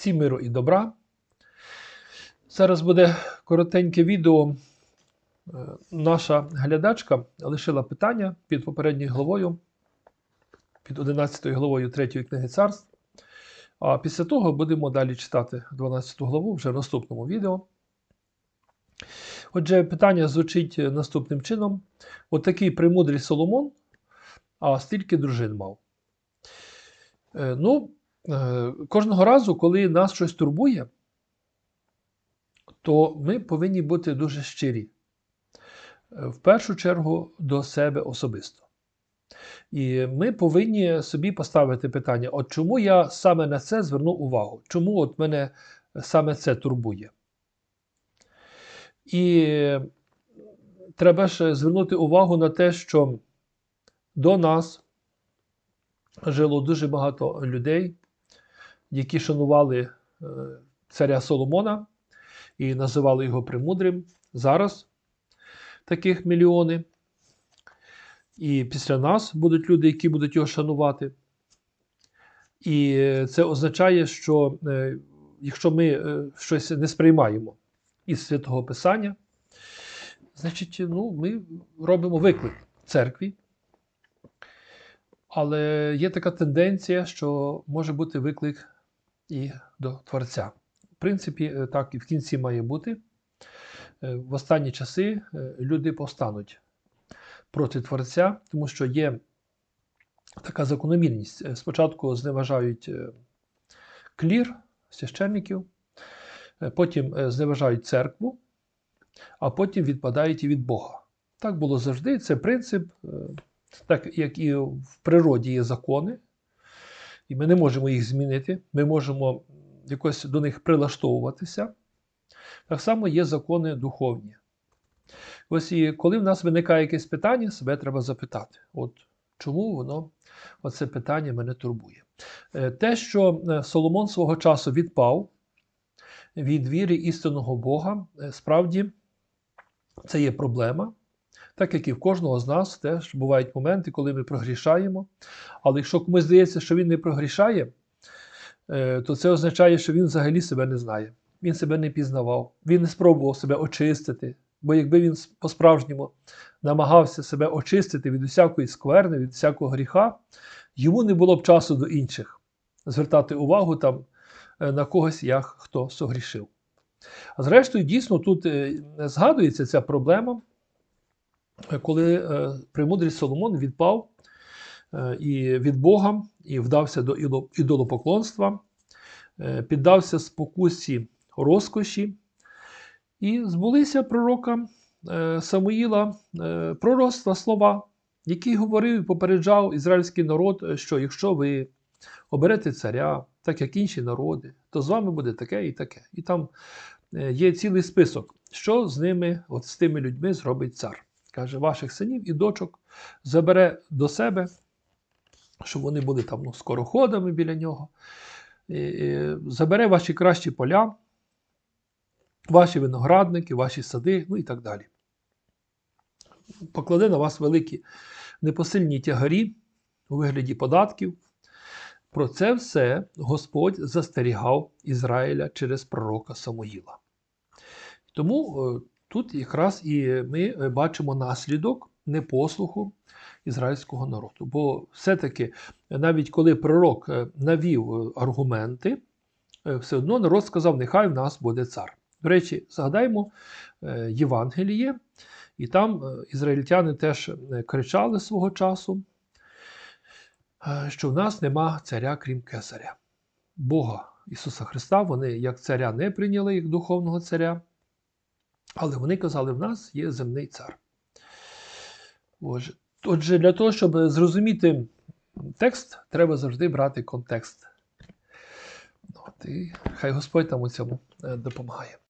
Всім миру і добра. Зараз буде коротеньке відео. Е, Наша глядачка лишила питання під попередньою главою, під 11 главою 3 книги царств. А після того будемо далі читати 12 главу вже в наступному відео. Отже, питання звучить наступним чином: отакий премудрий Соломон, а стільки дружин мав. Е, Ну, е, кожного разу, коли нас щось турбує, то ми повинні бути дуже щирі. Е, В першу чергу до себе особисто. І ми повинні собі поставити питання: от чому я саме на це зверну увагу? Чому от мене саме це турбує? І треба ж звернути увагу на те, що до нас жило дуже багато людей, які шанували е, царя Соломона і називали його премудрим. Зараз таких мільйони. І після нас будуть люди, які будуть його шанувати. І це означає, що е, якщо ми е, щось не сприймаємо із святого Писання, значить, ну, ми робимо виклик церкві. Але є така тенденція, що може бути виклик і до Творця. В принципі, е, так і в кінці має бути. Е, В останні часи е, люди повстануть проти Творця, тому що є така закономірність. Спочатку зневажають клір, священників, потім зневажають церкву, а потім відпадають і від Бога. Так було завжди. Це принцип, так як і в природі є закони, і ми не можемо їх змінити, ми можемо якось до них прилаштовуватися. Так само є закони духовні. Ось і коли в нас виникає якесь питання, себе треба запитати: от чому воно, оце питання мене турбує? Е, Те, що е, Соломон свого часу відпав від віри істинного Бога, е, справді це є проблема. Так як і в кожного з нас теж бувають моменти, коли ми прогрішаємо. Але якщо комусь здається, що він не прогрішає, е, то це означає, що він взагалі себе не знає. Він себе не пізнавав, він не спробував себе очистити. Бо якби він по-справжньому намагався себе очистити від усякої скверни, від всякого гріха, йому не було б часу до інших звертати увагу там е, на когось, як хто согрішив. А зрештою, дійсно, тут е, згадується ця проблема, коли е, премудрий Соломон відпав е, і від Бога, і вдався до ідолопоклонства, е, піддався спокусі розкоші, і збулися пророка е, Самуїла е, пророцтва слова, який говорив і попереджав ізраїльський народ, е, що якщо ви оберете царя, так як інші народи, то з вами буде таке і таке. І там е, є цілий список, що з ними, от з тими людьми зробить цар. Каже, ваших синів і дочок забере до себе, щоб вони були там ну, скороходами біля нього. І, і, забере ваші кращі поля, ваші виноградники, ваші сади, ну і так далі. Покладе на вас великі непосильні тягарі у вигляді податків. Про це все Господь застерігав Ізраїля через пророка Самуїла. Тому е, тут якраз і ми е, бачимо наслідок непослуху ізраїльського народу. Бо все-таки, навіть коли пророк е, навів е, аргументи, е, все одно народ сказав: нехай в нас буде цар. До речі, згадаємо е, Євангеліє, і там е, ізраїльтяни теж е, кричали свого часу, е, що в нас нема царя, крім кесаря. Бога Ісуса Христа вони як царя не прийняли, як духовного царя, але вони казали, в нас є земний цар. Отже, для того, щоб зрозуміти текст, треба завжди брати контекст. От, і хай Господь нам у цьому е, допомагає.